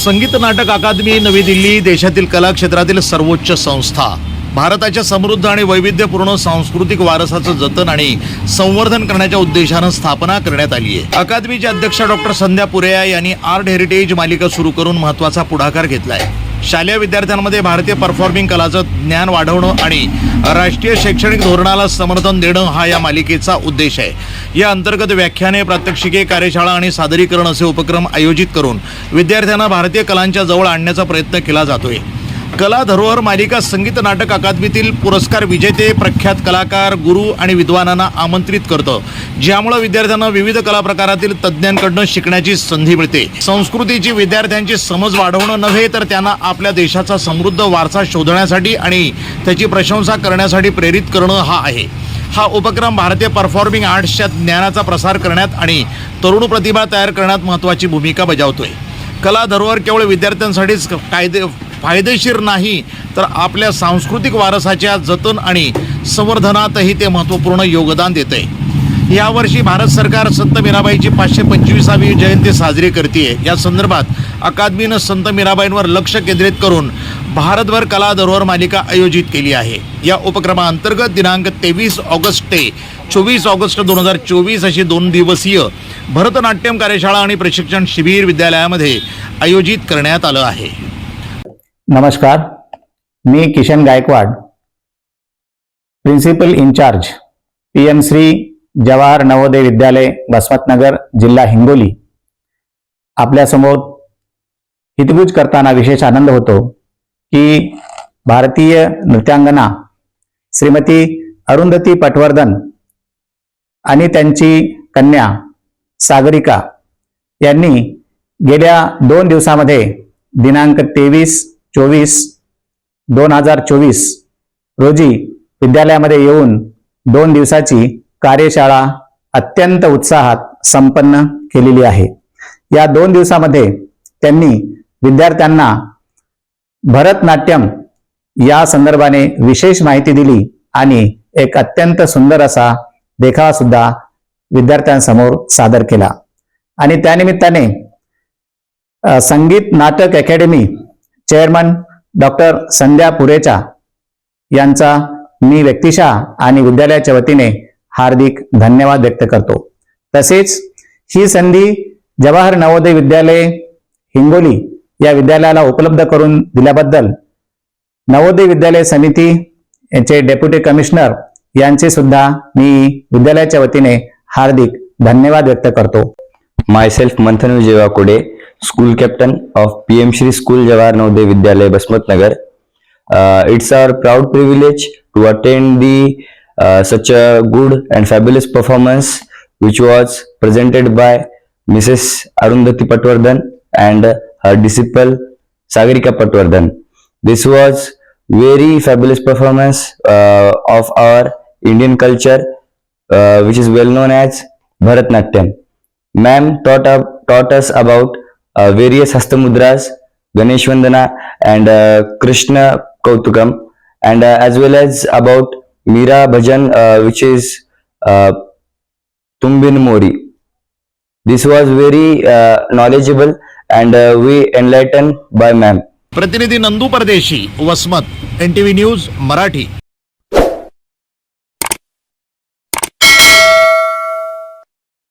संगीत नाटक अकादमी नवी दिल्ली देशातील कला क्षेत्रातील सर्वोच्च संस्था. भारताच्या समृद्ध आणि वैविध्यपूर्ण सांस्कृतिक वारसाचं जतन आणि संवर्धन करण्याच्या उद्देशानं स्थापना करण्यात आली आहे. अकादमीचे अध्यक्ष डॉक्टर संध्या पुरेया यांनी आर्ट हेरिटेज मालिका सुरू करून महत्त्वाचा पुढाकार घेतला आहे. शालेय विद्यार्थ्यांमध्ये भारतीय परफॉर्मिंग कलाचं ज्ञान वाढवणं आणि राष्ट्रीय शैक्षणिक धोरणाला समर्थन देणं हा या मालिकेचा उद्देश आहे. या अंतर्गत व्याख्याने प्रात्यक्षिके कार्यशाळा आणि सादरीकरण असे उपक्रम आयोजित करून विद्यार्थ्यांना भारतीय कलांच्या जवळ आणण्याचा प्रयत्न केला जातोय. कला धरोहर मालिका संगीत नाटक अकादमीतील पुरस्कार विजेते प्रख्यात कलाकार गुरु आणि विद्वानांना आमंत्रित करतं. ज्यामुळे विद्यार्थ्यांना विविध कला प्रकारातील तज्ज्ञांकडनं शिकण्याची संधी मिळते. संस्कृतीची विद्यार्थ्यांची समज वाढवणं नव्हे तर त्यांना आपल्या देशाचा समृद्ध वारसा शोधण्यासाठी आणि त्याची प्रशंसा करण्यासाठी प्रेरित करणं हा आहे. हा उपक्रम भारतीय परफॉर्मिंग आर्ट्सच्या ज्ञानाचा प्रसार करण्यात आणि तरुण प्रतिभा तयार करण्यात महत्त्वाची भूमिका बजावतोय. कला धरोहर केवळ विद्यार्थ्यांसाठीच कायदे फायदेशीर नाही तर आपल्या सांस्कृतिक वारसाच्या जतन आणि संवर्धनातही ते महत्त्वपूर्ण योगदान देते यावर्षी भारत सरकार संत मीराबाईची पाचशे पंचवीसावी जयंती साजरी करते या संदर्भात अकादमीनं संत मीराबाईंवर लक्ष केंद्रित करून भारतभर कला धरोहर मालिका आयोजित केली आहे. या उपक्रमाअंतर्गत दिनांक तेवीस ऑगस्ट ते चोवीस ऑगस्ट दोन हजार चोवीस अशी दोन दिवसीय भरतनाट्यम कार्यशाळा आणि प्रशिक्षण शिबिर विद्यालयामध्ये आयोजित करण्यात आलं आहे. नमस्कार मी Kishan Gaikwad principal incharge P M Shri Jawahar Navodaya Vidyalaya Basmatnagar जिल्हा हिंगोली. आपल्यासमोर हितगुज करताना विशेष आनंद होतो की भारतीय नृत्यांगना श्रीमती अरुंधती पटवर्धन आणि त्यांची कन्या सागरिका यांनी गेल्या दोन दिवसामध्ये दिनांक तेवीस चोवीस दोन हजार चोवीस रोजी विद्यालयामध्ये येऊन दोन दिवसाची कार्यशाळा अत्यंत उत्साहात संपन्न केलेली आहे. या दोन दिवसामध्ये त्यांनी विद्यार्थ्यांना भरतनाट्यम या संदर्भाने विशेष माहिती दिली आणि एक अत्यंत सुंदर असा देखावा सुद्धा विद्यार्थ्यांसमोर सादर केला. आणि त्यानिमित्ताने Sangeet Natak academy chairman doctor Sandhya Purecha यांचा मी व्यक्तिशः आणि विद्यालयाच्या वतीने हार्दिक धन्यवाद व्यक्त करतो. तसेच ही संधी जवाहर नवोदय विद्यालय हिंगोली या विद्यालयाला उपलब्ध करून दिल्याबद्दल नवोदय विद्यालय समिती यांचे डेप्युटी कमिशनर यांचे सुद्धा मी विद्यालयाच्या वतीने हार्दिक धन्यवाद व्यक्त करतो. Myself Manthan Vijay Wakude school captain of PM Shri School Jawahar Navodaya Vidyalay Basmat Nagar. Uh, it's our proud privilege to attend the uh, such a good and fabulous performance which was presented by Mrs. Arundhati Patwardhan and her disciple Sagarika Patwardhan. This was very fabulous performance uh, of our Indian culture uh, which is well known as Bharatnatyam. Ma'am taught, up, taught us about various Hastamudras, Ganesh Vandana and uh, Krishna Kautukam and uh, as well as about Meera Bhajan uh, which is uh, Tumbin Mori. This was very uh, knowledgeable and uh, we enlightened by ma'am. प्रतिनिधी Nandu Pardeshi Vasmat N T V news Marathi